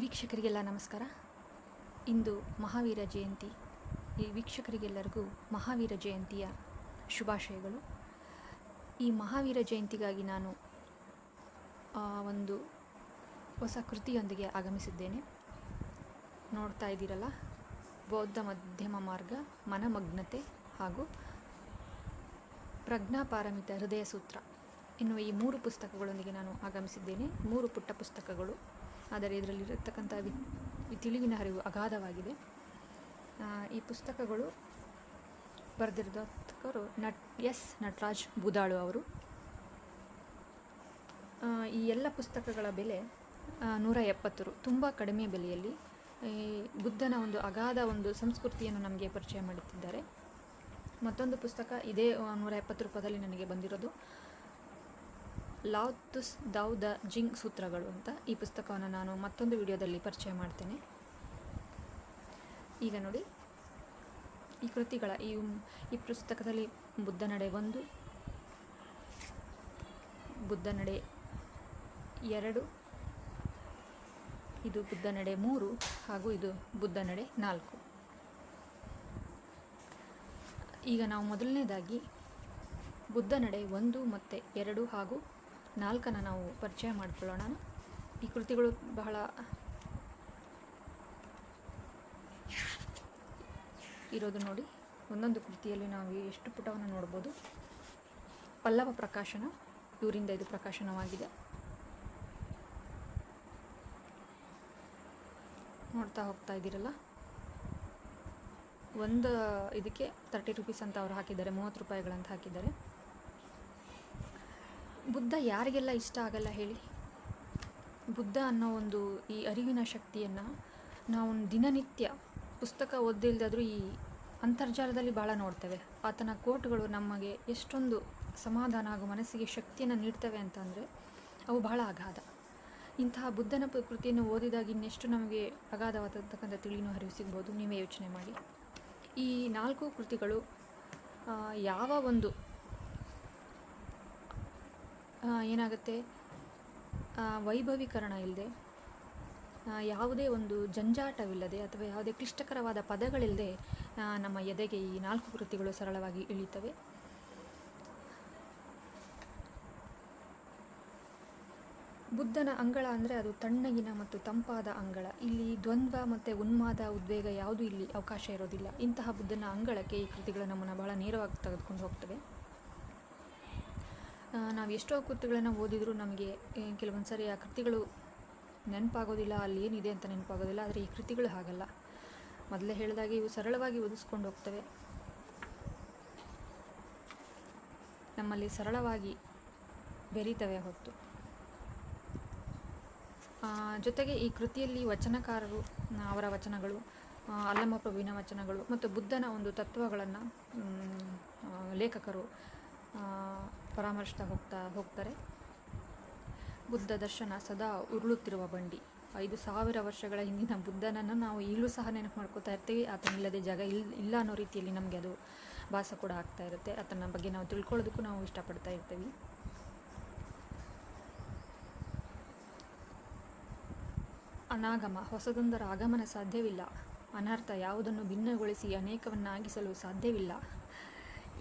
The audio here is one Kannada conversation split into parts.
ವೀಕ್ಷಕರಿಗೆಲ್ಲ ನಮಸ್ಕಾರ. ಇಂದು ಮಹಾವೀರ ಜಯಂತಿ. ಈ ವೀಕ್ಷಕರಿಗೆಲ್ಲರಿಗೂ ಮಹಾವೀರ ಜಯಂತಿಯ ಶುಭಾಶಯಗಳು. ಈ ಮಹಾವೀರ ಜಯಂತಿಗಾಗಿ ನಾನು ಒಂದು ಹೊಸ ಕೃತಿಯೊಂದಿಗೆ ಆಗಮಿಸಿದ್ದೇನೆ. ನೋಡ್ತಾ ಇದ್ದೀರಲ್ಲ, ಬೌದ್ಧ ಮಧ್ಯಮ ಮಾರ್ಗ, ಮನಮಗ್ನತೆ ಹಾಗೂ ಪ್ರಜ್ಞಾಪಾರಮಿತ ಹೃದಯ ಸೂತ್ರ. ಎನ್ನುವ ಈ ಮೂರು ಪುಸ್ತಕಗಳೊಂದಿಗೆ ನಾನು ಆಗಮಿಸಿದ್ದೇನೆ. ಮೂರು ಪುಟ್ಟ ಪುಸ್ತಕಗಳು. ಆದರೆ ಇದರಲ್ಲಿರತಕ್ಕಂಥ ವಿ ತಿಳಿವಿನ ಹರಿವು ಅಗಾಧವಾಗಿದೆ. ಈ ಪುಸ್ತಕಗಳು ಬರೆದಿರೋದಕ್ಕರು ನಟ್, ಎಸ್ ನಟರಾಜ್ ಬುದಾಳು ಅವರು. ಈ ಎಲ್ಲ ಪುಸ್ತಕಗಳ ಬೆಲೆ ನೂರ ಎಪ್ಪತ್ತು ರು, ತುಂಬ ಕಡಿಮೆ ಬೆಲೆಯಲ್ಲಿ, ಈ ಬುದ್ಧನ ಒಂದು ಅಗಾಧ ಒಂದು ಸಂಸ್ಕೃತಿಯನ್ನು ನಮಗೆ ಪರಿಚಯ ಮಾಡುತ್ತಿದ್ದಾರೆ. ಮತ್ತೊಂದು ಪುಸ್ತಕ ಇದೇ ನೂರ ಎಪ್ಪತ್ತು ರೂಪಾಯಿದಲ್ಲಿ ನನಗೆ ಬಂದಿರೋದು. Lao Tzu Dao De Jing ಸೂತ್ರಗಳು ಅಂತ ಈ ಪುಸ್ತಕವನ್ನು ನಾನು ಮತ್ತೊಂದು ವಿಡಿಯೋದಲ್ಲಿ ಪರಿಚಯ ಮಾಡ್ತೇನೆ. ಈಗ ನೋಡಿ, ಈ ಕೃತಿಗಳ ಈ ಈ ಪುಸ್ತಕದಲ್ಲಿ ಬುದ್ಧ ನಡೆ ಒಂದು, ಬುದ್ಧ ನಡೆ ಎರಡು, ಇದು ಬುದ್ಧ ನಡೆ ಮೂರು, ಹಾಗೂ ಇದು ಬುದ್ಧ ನಡೆ ನಾಲ್ಕು. ಈಗ ನಾವು ಮೊದಲನೇದಾಗಿ ಬುದ್ಧ ನಡೆ ಒಂದು ಮತ್ತು ಎರಡು ಹಾಗೂ ನಾಲ್ಕನ್ನು ನಾವು ಪರಿಚಯ ಮಾಡಿಕೊಳ್ಳೋಣ. ಈ ಕೃತಿಗಳು ಬಹಳ ಇರೋದು ನೋಡಿ. ಒಂದೊಂದು ಕೃತಿಯಲ್ಲಿ ನಾವು ಎಷ್ಟು ಪುಟವನ್ನು ನೋಡ್ಬೋದು. ಪಲ್ಲವ ಪ್ರಕಾಶನ, ಇವರಿಂದ ಇದು ಪ್ರಕಾಶನವಾಗಿದೆ. ನೋಡ್ತಾ ಹೋಗ್ತಾ ಇದ್ದೀರಲ್ಲ? ಒಂದು ಇದಕ್ಕೆ ತರ್ಟಿ ರುಪೀಸ್ ಅಂತ ಅವರು ಹಾಕಿದ್ದಾರೆ, ಮೂವತ್ತು ರೂಪಾಯಿಗಳಂತ ಹಾಕಿದ್ದಾರೆ. ಬುದ್ಧ ಯಾರಿಗೆಲ್ಲ ಇಷ್ಟ ಆಗಲ್ಲ ಹೇಳಿ? ಬುದ್ಧ ಅನ್ನೋ ಒಂದು ಈ ಅರಿವಿನ ಶಕ್ತಿಯನ್ನು ನಾವು ದಿನನಿತ್ಯ ಪುಸ್ತಕ ಓದಿಲ್ದಾದರೂ ಈ ಅಂತರ್ಜಾಲದಲ್ಲಿ ಭಾಳ ನೋಡ್ತೇವೆ. ಆತನ ಕೋಟ್ಗಳು ನಮಗೆ ಎಷ್ಟೊಂದು ಸಮಾಧಾನ ಹಾಗೂ ಮನಸ್ಸಿಗೆ ಶಕ್ತಿಯನ್ನು ನೀಡ್ತವೆ ಅಂತಂದರೆ ಅವು ಬಹಳ ಅಗಾಧ. ಇಂತಹ ಬುದ್ಧನ ಕೃತಿಯನ್ನು ಓದಿದಾಗ ಇನ್ನೆಷ್ಟು ನಮಗೆ ಅಗಾಧವಾದತಕ್ಕಂಥ ತಿಳಿನೂ ಹರಿವು ಸಿಗ್ಬೋದು. ನೀವೇ ಯೋಚನೆ ಮಾಡಿ. ಈ ನಾಲ್ಕು ಕೃತಿಗಳು ಯಾವ ಒಂದು ಏನಾಗುತ್ತೆ? ವೈಭವೀಕರಣ ಇಲ್ಲದೆ ಯಾವುದೇ ಒಂದು ಜಂಜಾಟವಿಲ್ಲದೆ ಅಥವಾ ಯಾವುದೇ ಕ್ಲಿಷ್ಟಕರವಾದ ಪದಗಳಿಲ್ಲದೆ ನಮ್ಮ ಎದೆಗೆ ಈ ನಾಲ್ಕು ಕೃತಿಗಳು ಸರಳವಾಗಿ ಇಳಿತವೆ ಬುದ್ಧನ ಅಂಗಳ ಅಂದರೆ ಅದು ತಣ್ಣಗಿನ ಮತ್ತು ತಂಪಾದ ಅಂಗಳ. ಇಲ್ಲಿ ದ್ವಂದ್ವ ಮತ್ತು ಉನ್ಮಾದ, ಉದ್ವೇಗ ಯಾವುದೂ ಇಲ್ಲಿ ಅವಕಾಶ ಇರೋದಿಲ್ಲ. ಇಂತಹ ಬುದ್ಧನ ಅಂಗಳಕ್ಕೆ ಈ ಕೃತಿಗಳು ನಮ್ಮನ್ನು ಬಹಳ ನೇರವಾಗಿ ತೆಗೆದುಕೊಂಡು ಹೋಗ್ತವೆ. ನಾವು ಎಷ್ಟೋ ಕೃತಿಗಳನ್ನು ಓದಿದರೂ ನಮಗೆ ಕೆಲವೊಂದು ಸಾರಿ ಆ ಕೃತಿಗಳು ನೆನಪಾಗೋದಿಲ್ಲ, ಅಲ್ಲಿ ಏನಿದೆ ಅಂತ ನೆನಪಾಗೋದಿಲ್ಲ, ಆದರೆ ಈ ಕೃತಿಗಳು ಹಾಗಲ್ಲ. ಮೊದಲೇ ಹೇಳಿದಾಗೆ ಇವು ಸರಳವಾಗಿ ಓದಿಸ್ಕೊಂಡು ಹೋಗ್ತವೆ. ನಮ್ಮಲ್ಲಿ ಸರಳವಾಗಿ ಬೆರೀತವೆ ಹೊತ್ತು. ಜೊತೆಗೆ ಈ ಕೃತಿಯಲ್ಲಿ ವಚನಕಾರರು, ಅವರ ವಚನಗಳು ಅಲ್ಲಮ್ಮ ಅಲ್ಲಮ ಪ್ರಭುವಿನ ವಚನಗಳು, ಮತ್ತು ಬುದ್ಧನ ಒಂದು ತತ್ವಗಳನ್ನು ಲೇಖಕರು ಪರಾಮರ್ಶಿಸ್ತಾ ಹೋಗ್ತಾ ಹೋಗ್ತಾರೆ. ಬುದ್ಧ ದರ್ಶನ ಸದಾ ಉರುಳುತ್ತಿರುವ ಬಂಡಿ. ಐದು ಸಾವಿರ ವರ್ಷಗಳ ಹಿಂದಿನ ಬುದ್ಧನನ್ನು ನಾವು ಈಗಲೂ ಸಹ ನೆನಪು ಮಾಡ್ಕೋತಾ ಇರ್ತೀವಿ. ಆತನಿಲ್ಲದೆ ಜಾಗ ಇಲ್ಲ ಇಲ್ಲ ಅನ್ನೋ ರೀತಿಯಲ್ಲಿ ನಮಗೆ ಅದು ಭಾಸ ಕೂಡ ಆಗ್ತಾ ಇರುತ್ತೆ. ಆತನ ಬಗ್ಗೆ ನಾವು ತಿಳ್ಕೊಳ್ಳೋದಕ್ಕೂ ನಾವು ಇಷ್ಟಪಡ್ತಾ ಇರ್ತೀವಿ. ಅನಾಗಮ. ಹೊಸದೊಂದರ ಆಗಮನ ಸಾಧ್ಯವಿಲ್ಲ. ಅನರ್ಥ ಯಾವುದನ್ನು ಭಿನ್ನಗೊಳಿಸಿ ಅನೇಕವನ್ನಾಗಿಸಲು ಸಾಧ್ಯವಿಲ್ಲ.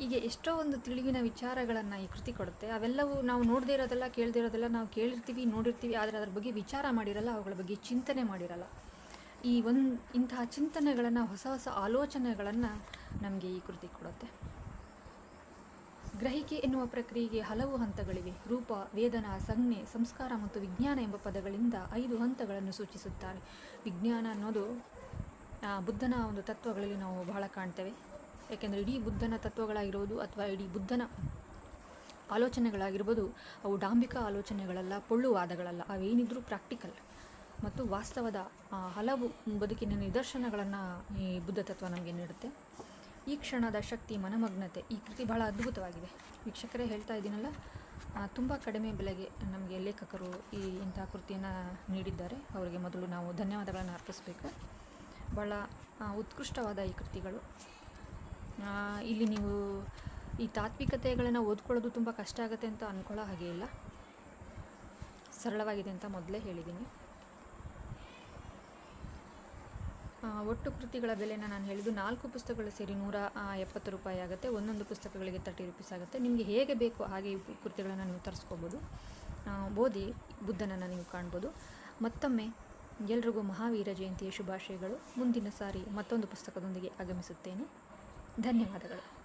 ಹೀಗೆ ಎಷ್ಟೋ ಒಂದು ತಿಳಿವಿನ ವಿಚಾರಗಳನ್ನು ಈ ಕೃತಿ ಕೊಡುತ್ತೆ. ಅವೆಲ್ಲವೂ ನಾವು ನೋಡದೇ ಇರೋದೆಲ್ಲ, ಕೇಳದೇ ಇರೋದೆಲ್ಲ ನಾವು ಕೇಳಿರ್ತೀವಿ, ನೋಡಿರ್ತೀವಿ, ಆದರೆ ಅದರ ಬಗ್ಗೆ ವಿಚಾರ ಮಾಡಿರಲ್ಲ, ಅವುಗಳ ಬಗ್ಗೆ ಚಿಂತನೆ ಮಾಡಿರಲ್ಲ. ಈ ಒಂದು ಇಂತಹ ಚಿಂತನೆಗಳನ್ನು, ಹೊಸ ಹೊಸ ಆಲೋಚನೆಗಳನ್ನು ನಮಗೆ ಈ ಕೃತಿ ಕೊಡುತ್ತೆ. ಗ್ರಹಿಕೆ ಎನ್ನುವ ಪ್ರಕ್ರಿಯೆಗೆ ಹಲವು ಹಂತಗಳಿವೆ. ರೂಪ, ವೇದನಾ, ಸಂಜ್ಞೆ, ಸಂಸ್ಕಾರ ಮತ್ತು ವಿಜ್ಞಾನ ಎಂಬ ಪದಗಳಿಂದ ಐದು ಹಂತಗಳನ್ನು ಸೂಚಿಸುತ್ತಾರೆ. ವಿಜ್ಞಾನ ಅನ್ನೋದು ಬುದ್ಧನ ಒಂದು ತತ್ವಗಳಲ್ಲಿ ನಾವು ಬಹಳ ಕಾಣ್ತೇವೆ. ಯಾಕೆಂದರೆ ಇಡೀ ಬುದ್ಧನ ತತ್ವಗಳಾಗಿರ್ಬೋದು ಅಥವಾ ಇಡೀ ಬುದ್ಧನ ಆಲೋಚನೆಗಳಾಗಿರ್ಬೋದು, ಅವು ಡಾಂಬಿಕ ಆಲೋಚನೆಗಳಲ್ಲ ಪೊಳ್ಳು ವಾದಗಳಲ್ಲ ಅವೇನಿದ್ರೂ ಪ್ರಾಕ್ಟಿಕಲ್ ಮತ್ತು ವಾಸ್ತವದ ಹಲವು ಬದುಕಿನ ನಿದರ್ಶನಗಳನ್ನು ಈ ಬುದ್ಧ ತತ್ವ ನಮಗೆ ನೀಡುತ್ತೆ. ಈ ಕ್ಷಣದ ಶಕ್ತಿ, ಮನಮಗ್ನತೆ ಈ ಕೃತಿ ಬಹಳ ಅದ್ಭುತವಾಗಿದೆ. ವೀಕ್ಷಕರೇ ಹೇಳ್ತಾ ಇದ್ದೀನಲ್ಲ ತುಂಬ ಕಡಿಮೆ ಬೆಲೆಗೆ ನಮಗೆ ಲೇಖಕರು ಈ ಇಂಥ ಕೃತಿಯನ್ನು ನೀಡಿದ್ದಾರೆ. ಅವರಿಗೆ ಮೊದಲು ನಾವು ಧನ್ಯವಾದಗಳನ್ನು ಅರ್ಪಿಸಬೇಕು. ಭಾಳ ಉತ್ಕೃಷ್ಟವಾದ ಈ ಕೃತಿಗಳು. ಇಲ್ಲಿ ನೀವು ಈ ತಾತ್ವಿಕತೆಗಳನ್ನು ಓದ್ಕೊಳ್ಳೋದು ತುಂಬ ಕಷ್ಟ ಆಗುತ್ತೆ ಅಂತ ಅಂದ್ಕೊಳ್ಳೋ ಹಾಗೆ ಇಲ್ಲ. ಸರಳವಾಗಿದೆ ಅಂತ ಮೊದಲೇ ಹೇಳಿದ್ದೀನಿ. ಒಟ್ಟು ಕೃತಿಗಳ ಬೆಲೆನ ನಾನು ಹೇಳಿದ್ದು ನಾಲ್ಕು ಪುಸ್ತಕಗಳು ಸೇರಿ ನೂರ ಎಪ್ಪತ್ತು ರೂಪಾಯಿ ಆಗುತ್ತೆ. ಒಂದೊಂದು ಪುಸ್ತಕಗಳಿಗೆ ತರ್ಟಿ ರುಪೀಸ್ ಆಗುತ್ತೆ. ನಿಮಗೆ ಹೇಗೆ ಬೇಕು ಹಾಗೆ ಈ ಕೃತಿಗಳನ್ನು ನೀವು ತರಿಸ್ಕೋಬೋದು. ಓದಿ ಬುದ್ಧನನ್ನು ನೀವು ಕಾಣ್ಬೋದು. ಮತ್ತೊಮ್ಮೆ ಎಲ್ರಿಗೂ ಮಹಾವೀರ ಜಯಂತಿಯ ಶುಭಾಶಯಗಳು. ಮುಂದಿನ ಸಾರಿ ಮತ್ತೊಂದು ಪುಸ್ತಕದೊಂದಿಗೆ ಆಗಮಿಸುತ್ತೇನೆ. ಧನ್ಯವಾದಗಳು.